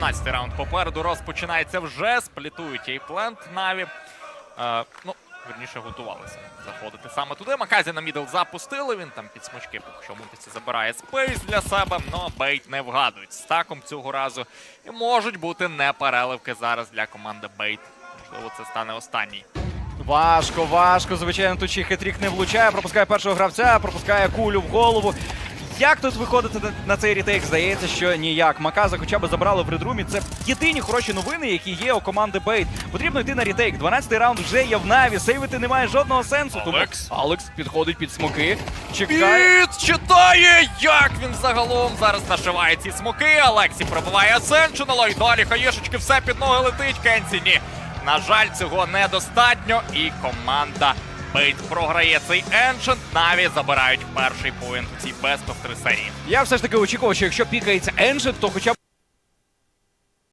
15 раунд попереду розпочинається вже. Сплітують Ейплент Наві. Е, ну, верніше готувалися заходити саме туди. Маказі на мідл запустили. Він там під смачки поки що мультиці забирає спейс для себе. Ну, бейт не вгадують. Стаком цього разу і можуть бути непереливки зараз для команди Бейт. Можливо, це стане останній. Важко, важко. Звичайно, тут ще хитрік не влучає, пропускає першого гравця, пропускає кулю в голову. Як тут виходити на- цей рітейк? Здається, що ніяк. Маказа хоча б забрали в редрумі. Це єдині хороші новини, які є у команди Бейт. Потрібно йти на рітейк. 12-й раунд вже є в Наві. Сейвити немає жодного сенсу. Тому Алекс. Алекс підходить під смоки. Чекає. Піт читає, як він загалом зараз нашиває ці смоки. Алексі пробиває Асенчунало і далі хаєшечки все під ноги летить. Кенсі ні. На жаль, цього недостатньо. І команда Бейт програє цей еншент. Наві забирають перший поінт у цій Best of 3 серії. Я все ж таки очікував, що якщо пікається Еншент, то хоча б